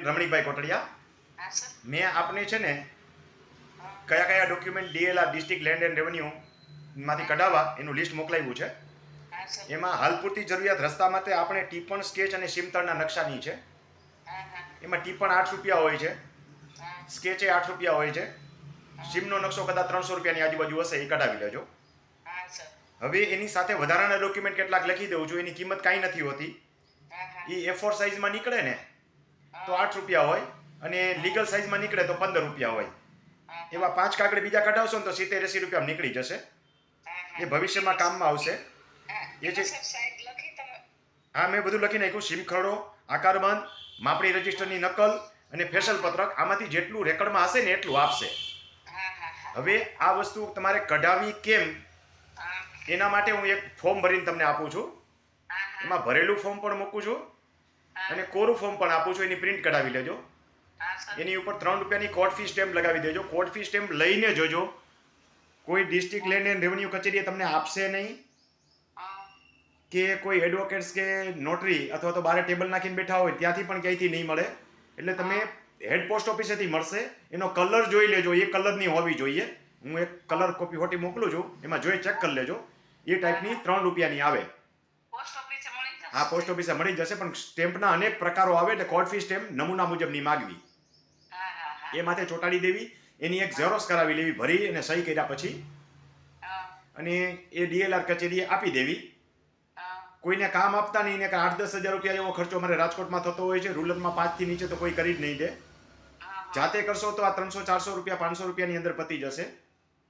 બેન રમણીભાઈ કોટડિયા. મેં આપને છે ને કયા કયા document D L R district land and revenue માંથી કઢાવવા એનું લિસ્ટ મોકલાવ્યું છે. એમાં હાલ પૂરતી જરૂરિયાત રસ્તા માટે આપણે ટીપણ સ્કેચ અને સીમતળના નકશાની છે. એમાં ટીપણ આઠ રૂપિયા હોય છે. સ્કેચે આઠ રૂપિયા હોય છે. સીમનો નકશો કદાચ ત્રણસો રૂપિયાની આજુબાજુ હશે એ કઢાવી લેજો. હવે એની સાથે વધારાના ડોક્યુમેન્ટ કેટલાક લખી દઉં છું. એની કિંમત કાંઈ નથી હોતી. એ એ ફોર સાઇઝમાં નીકળે ને તો આઠ રૂપિયા હોય અને લીગલ સાઇઝમાં નીકળે તો પંદર રૂપિયા હોય. એવા પાંચ કાગળ બીજા કઢાવશો ને તો સિત્તેર એંસી રૂપિયા નીકળી જશે. એ ભવિષ્યમાં કામમાં આવશે. એ તમે આ મેં બધું લખી નાખ્યું. સિમ ખરડો આકારબંધ માપણી રજિસ્ટરની નકલ અને ફેશલ પત્રક. આમાંથી જેટલું રેકર્ડમાં હશે ને એટલું આપશે. હા હા હા. હવે આ વસ્તુ તમારે કઢાવી કેમ? એના માટે હું એક ફોર્મ ભરીને તમને આપું છું. હા હા. એમાં ભરેલું ફોર્મ પણ મૂકું છું. અને કોરું ફોર્મ પણ આપું છું એની પ્રિન્ટ કઢાવી લેજો. એની ઉપર ત્રણ રૂપિયાની કોર્ટ ફી સ્ટેમ્પ લગાવી દેજો. કોર્ટ ફી સ્ટેમ્પ લઈને જોજો. કોઈ ડિસ્ટ્રિક્ટ લેન્ડ એન્ડ રેવન્યુ કચેરીએ તમને આપશે નહીં. કે કોઈ એડવોકેટ્સ કે નોટરી અથવા તો બારે ટેબલ નાખીને બેઠા હોય ત્યાંથી પણ ક્યાંયથી નહીં મળે. એટલે તમે હેડ પોસ્ટ ઓફિસેથી મળશે. એનો કલર જોઈ લેજો. એ કલરની હોવી જોઈએ. હું એક કલર કોપી હોટી મોકલું છું. એમાં જોઈ ચેક કરી લેજો. એ ટાઈપની ત્રણ રૂપિયાની આવે. પોસ્ટ આ પોસ્ટ ઓફિસે મળી જશે પણ સ્ટેમ્પના અનેક પ્રકારો આવે એટલે કોર્ટ ફી સ્ટેમ્પ નમૂના મુજબની માગવી. હા હા હા. એ માથે ચોંટાડી દેવી એની એક ઝેરોસ કરાવી લેવી ભરી અને સહી કર્યા પછી અને એ ડીએલઆર કચેરીએ આપી દેવી. કોઈને કામ આપતા નહીં ને આઠ દસ હજાર રૂપિયા એવો ખર્ચો અમારે રાજકોટમાં થતો હોય છે રૂરલમાં પાંચથી નીચે તો કોઈ કરી જ નહીં દે. જાતે કરશો તો આ ત્રણસો ચારસો રૂપિયા પાંચસો રૂપિયાની અંદર પતી જશે.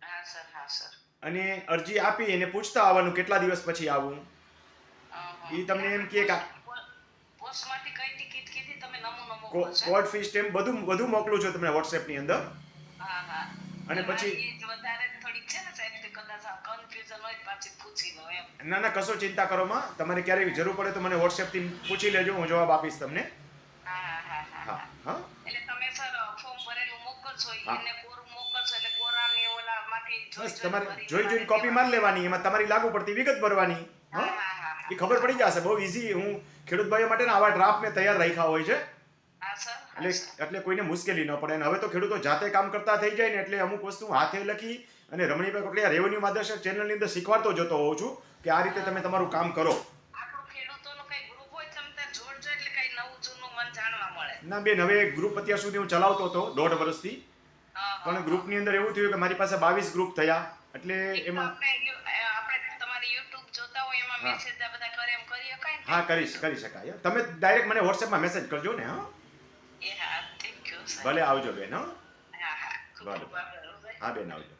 હા હા અને અરજી આપી એને પૂછતા આવવાનું કેટલા દિવસ પછી આવું. ઈ તમને એમ કે પોસ્ટમાંથી કઈ ટિકિટ કીધી તમે નમૂનો મોકલો કોર્ટ ફી સ્ટેમ્પ બધું બધું મોકલું છું તમને વોટ્સએપની અંદર. હા હા. અને પછી- વધારે થોડીક છે ને સાહેબ કદાચ કન્ફ્યુઝન હોય પાછી પૂછી લો એમ. ના ના કશો ચિંતા કરોમાં તમારે ક્યારે જરૂર પડે તો મને વોટ્સએપથી પૂછી લેજો હું જવાબ આપીશ તમને. હા હા હા હા. હા હા. એટલે તમે સર ફોર્મ ભરેલું મોકલશો એને કોરું મોકલશો એટલે કોરાની ઓલામાંથી જોઈ તમારે જોઈ જોઈને કોપી મારી લેવાની. એમાં તમારી લાગુ પડતી વિગત ભરવાની હા. એ ખબર પડી જશે. બહુ ઈઝી હું ખેડૂત ભાઈઓ માટે આવા ડ્રાફ્ટ મેં તૈયાર રાખ્યા હોય છે. એટલે એટલે કોઈને મુશ્કેલી ન પડે. અને હવે તો ખેડૂતો જાતે કામ કરતા થઈ જાય ને એટલે અમુક વસ્તુ હાથે લખી અને રમણીભાઈ કોટલિયા રેવન્યુ માર્ગદર્શક ચેનલની અંદર શીખવાડતો જતો હોઉં છું કે આ રીતે તમે તમારું કામ કરો. ના બેન હવે ગ્રુપ અત્યાર સુધી હું ચલાવતો હતો દોઢ વર્ષથી. પણ ગ્રુપ પણ ગ્રુપની અંદર એવું થયું કે મારી પાસે બાવીસ ગ્રુપ થયા. એટલે એમાં હા. બધા કરે એમ કરી શકાય ને? હા કરી કરી શકાય તમે ડાયરેક્ટ મને વોટ્સએપમાં મેસેજ કરજો ને હા એ. ભલે આવજો બેન હા હા, હા. ખૂબ ભલે. ખૂબ આભાર, હો ભાઈ. હા બેન આવજો